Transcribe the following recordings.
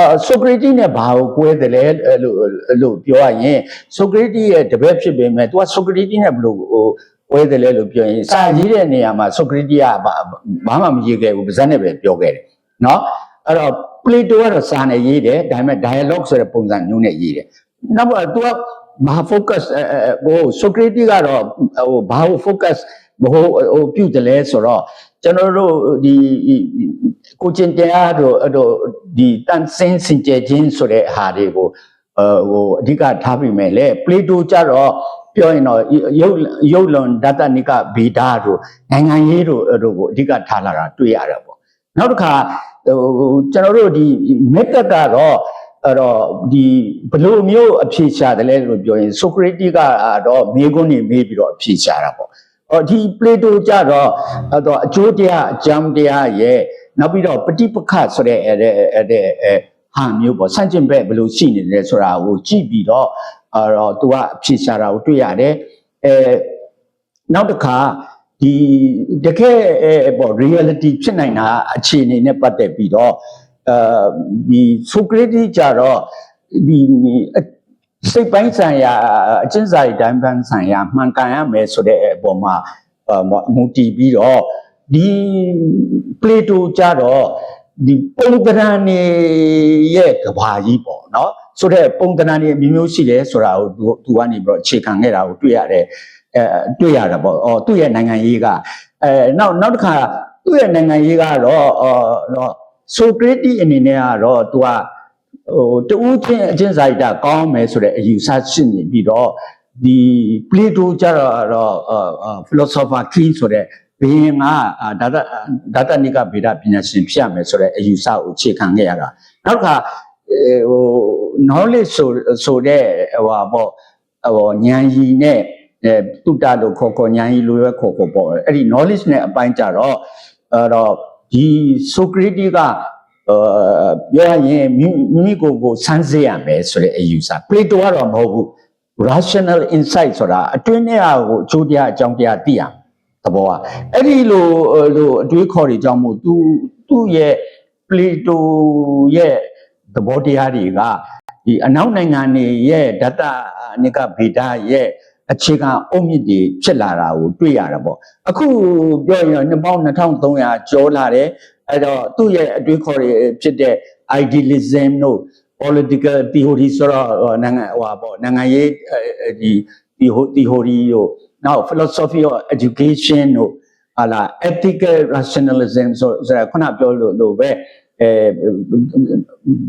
အာဆိုကရေတီနဲ့ဘာကိုကွဲတယ်လဲအဲ့လို့အဲ့လို့ပြောရရင်ဆိုကရေတီရဲ့တပည့်ဖြစ်ပေမဲ့ तू ကဆိုကရေတီနဲ့ဘယ်လိုဟိုကွဲတယ်လဲလို့ပြောရင်စာရေးတဲ့နေရာမှာဆိုကရေတီကဘာဘာမှမရေးခဲ့ဘူးပါဇက်နဲ့ပဲပြောခဲ့တယ်နော်အဲ့တော့ Plato ကတော့စာနဲ့ရေးတယ်ဒါပေမဲ့ dialogue ဆိုတဲ့ပုံစံမျိုးနဲ့ရေးတယ်နောက်တော့ तू ကဘာ focus ဟိုဆိုကရေတီကတော့ဟိုဘာကို focus ဟိုဟိုပြုတယ်လဲဆိုတော့ ကျွန်တော်တို့ဒီကိုကျင်တရားတို့အဲ့တို့ဒီတန်ဆင်းစင်ကြယ်ခြင်းဆိုတဲ့ဟာတွေကိုအဲဟိုအဓိကထားပြီးမယ်လေပလေတိုကြတော့ပြောရင်တော့ရုပ်ရုပ်လွန်ဒတနိကဗေဒတို့နိုင်ငံရေးတို့အဲ့တို့ကိုအဓိကထားလာတာတွေ့ရတယ်ပေါ့နောက်တစ်ခါဟိုကျွန်တော်တို့ဒီမက်တက်ကတော့အဲ့တော့ဒီဘလို့မျိုးအဖြေရှာတယ်လဲလို့ပြောရင်ဆိုကရေတီကတော့မေးခွန်းနေမေးပြီးတော့အဖြေရှာတာပေါ့ အော်ဒီပလေတိုကြတော့အဲ့တော့အကျိုးတရားအကြောင်းတရားရဲ့နောက်ပြီးတော့ပฏิပက္ခဆိုတဲ့အဲ့တဲ့အဲ့တဲ့အဲ့ဟာမျိုးပေါ့ဆန့်ကျင်ဘက်ဘယ်လိုရှိနေလဲဆိုတာကိုကြည့်ပြီးတော့အဲ့တော့သူကအဖြေရှာတာကိုတွေ့ရတယ်အဲနောက်တစ်ခါဒီတကယ်အဲ့ပေါ့ reality ဖြစ်နိုင်တာအခြေအနေနဲ့ပတ်သက်ပြီးတော့အဲဒီဆိုကရေတီကြတော့ဒီ စိတ်ပိုင်းဆိုင်ရာအကျဉ်းစာရိတ္တပိုင်းဆိုင်ရာမှန်ကန်ရမယ်ဆိုတဲ့အပေါ်မှာမူတည်ပြီးတော့ဒီပလေတိုကြတော့ဒီပုံသဏ္ဍာန်နေရဲ့ကဘာကြီးပေါ့နော်ဆိုတဲ့ပုံသဏ္ဍာန်နေအမျိုးမျိုးရှိတယ်ဆိုတာကိုသူသူကနေပြီးတော့အခြေခံခဲ့တာကိုတွေ့ရတယ်အဲတွေ့ရတာပေါ့အော်သူ့ရဲ့နိုင်ငံရေးကအဲနောက်နောက်တစ်ခါသူ့ရဲ့နိုင်ငံရေးကတော့အော်တော့ဆိုကရေတီအနေနဲ့ကတော့သူက ဟိုတူးချင်းအချင်းစာရိတ္တကောင်းမယ်ဆိုတဲ့အယူဆရှိနေပြီးတော့ဒီပလေတိုကြတော့ philosopher king ဆိုတဲ့ဘင်းကဒါတဒါတနိကဗေဒပညာရှင်ဖြစ်ရမယ်ဆိုတဲ့အယူဆကိုအခြေခံခဲ့ရတာနောက်တစ်ခါဟို knowledge ဆိုဆိုတဲ့ဟိုပါပေါ့ဟိုဉာဏ်ရည်နဲ့အဲတုတ္တလို့ခေါ်ခေါ်ဉာဏ်ရည်လို့ပဲခေါ်ခေါ်ပေါ့အဲ့ဒီ knowledge နဲ့အပိုင်းကြတော့အဲ့တော့ဒီ Socrates ကအာ ပြောရရင်မိမိကိုယ်ကိုစမ်းစစ်ရမယ်ဆိုတဲ့အယူဆ Plato ကတော့မဟုတ်ဘူး rational insight ဆိုတာအတွင်းထဲကိုအကျိုးတရားအကြောင်းတရားသိရမယ်သဘောကအဲ့ဒီလိုလိုအတွေးခေါ်တွေကြောင့်မို့သူသူ့ရဲ့ Plato ရဲ့သဘောတရားတွေကဒီအနောက်နိုင်ငံတွေရဲ့ဒတနိကဗေဒရဲ့အခြေခံအုတ်မြစ်တွေဖြစ်လာတာကိုတွေ့ရတာပေါ့အခုပြောရင်နှစ်ပေါင်း2300ကျော်လာတယ် အဲ့တော့သူ့ရဲ့အတွေးခေါ်တွေဖြစ်တဲ့ idealism တို့ political theory ဆိုတော့နိုင်ငံဟိုပါပေါ့နိုင်ငံရေးဒီ theory တို့နောက် philosophy of education တို့ဟာလာ ethical rationalism ဆိုဆိုခုနပြောလို့လို့ပဲအဲ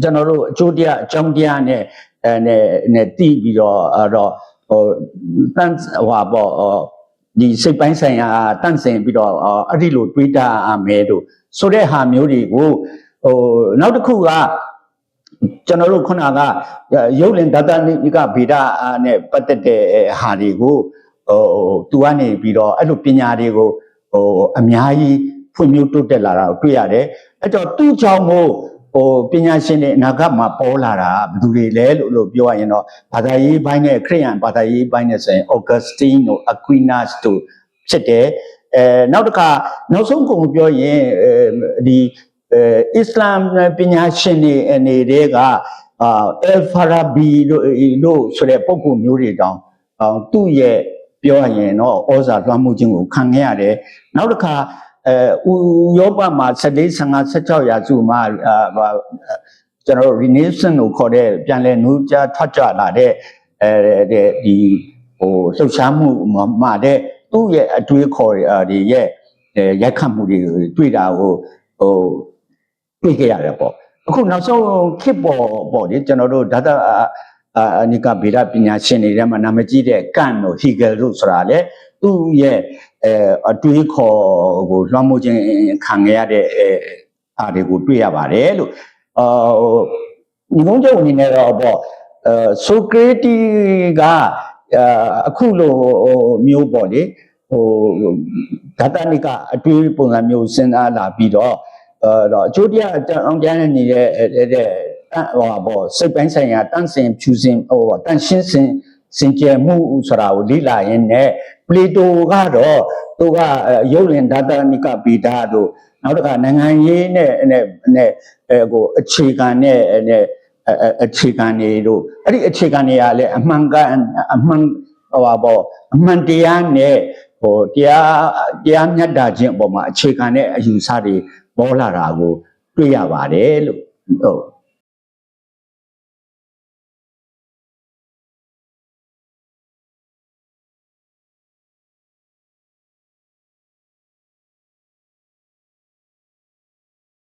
ကျွန်တော်တို့အကျိုးတရားအကြောင်းတရားနဲ့အဲနဲ့နဲ့တည်ပြီးတော့အဲ့တော့ဟိုတန်ဟွာပေါ့ ဒီစိတ်ပိုင်းဆိုင်ရာတန့်စင်ပြီးတော့အဲ့ဒီလိုတွေးတာအမဲတို့ဆိုတဲ့ဟာမျိုးတွေကိုဟိုနောက်တစ်ခုကကျွန်တော်တို့ခုနကရုပ်လင်ဒတနိကဗေဒနဲ့ပတ်သက်တဲ့ဟာတွေကိုဟိုသူကနေပြီးတော့အဲ့လိုပညာတွေကိုဟိုအများကြီးဖွံ့ဖြိုးတိုးတက်လာတာကိုတွေ့ရတယ်အဲ့တော့သူ့ကြောင့်မို့ ဟိုပညာရှင်တွေအနာဂတ်မှာပေါ်လာတာဘယ်သူတွေလဲလို့လို့ပြောရရင်တော့ဘာသာရေးဘိုင်းနဲ့ခရိယန်ဘာသာရေးဘိုင်းနဲ့ဆိုရင် Augustine တို့ Aquinas တို့ဖြစ်တယ်အဲနောက်တစ်ခါနောက်ဆုံးကုန်ပြောရင်ဒီအစ္စလာမ်ပညာရှင်တွေအနေတွေကအာအယ်ဖာရာဘီတို့တို့ဆိုတဲ့ပုံကူမျိုးတွေတောင်သူ့ရဲ့ပြောရရင်တော့ဩဇာလွှမ်းမှုခြင်းကိုခံခဲ့ရတယ်နောက်တစ်ခါ အဲဥရောပမှာ14 15 16ရာစုမှာအာကျွန်တော်တို့ renaissance ကိုခေါ်တဲ့ပြန်လဲနူးကြထွက်ကြလာတဲ့အဲဒီဟိုလှုပ်ရှားမှုမှာတဲ့သူ့ရဲ့အတွေးခေါ်တွေရဲ့ရိုက်ခတ်မှုတွေတွေ့တာကိုဟိုတွေ့ခဲ့ရတယ်ပေါ့အခုနောက်ဆုံးခေတ်ပေါ်ပေါ့ဒီကျွန်တော်တို့ဒါတာ အနိကဗေဒပညာရှင်တွေထဲမှာနာမည်ကြီးတဲ့ကန်တို့ဟီဂယ်တို့ဆိုတာလေသူ့ရဲ့အဲအတွေးခေါ်ကိုလွှမ်းမိုးခြင်းခံရတဲ့အဲအားတွေကိုတွေ့ရပါတယ်လို့အာဟိုငုံကျုံအနေနဲ့တော့ပေါ့အဲဆိုကရေတီကအခုလိုမျိုးပေါ့လေဟိုဓာတနိကအတွေးပုံစံမျိုးစဉ်းစားလာပြီးတော့အဲတော့အကျိုးတရားအောင်ကျန်းနေတဲ့တဲ့ ဟိုပေါ့စိတ်ပိုင်းဆိုင်ရာတန့်စင်ဖြူစင်ဟိုတန့်ရှင်းစင်စင်ကြယ်မှုဆိုတာကိုလေ့လာရင်းနဲ့ပလေတိုကတော့သူကရုပ်လင်ဓာတနိကဗေဒတို့နောက်တစ်ခါနိုင်ငံရေးနဲ့နဲ့နဲ့အဲကိုအခြေခံနဲ့နဲ့အဲအဲအခြေခံတွေတို့အဲ့ဒီအခြေခံတွေကလည်းအမှန်ကန်အမှန်ဟိုပါပေါ့အမှန်တရားနဲ့ဟိုတရားတရားမြတ်တာခြင်းအပေါ်မှာအခြေခံတဲ့အယူဆတွေပေါ်လာတာကိုတွေ့ရပါတယ်လို့ဟုတ်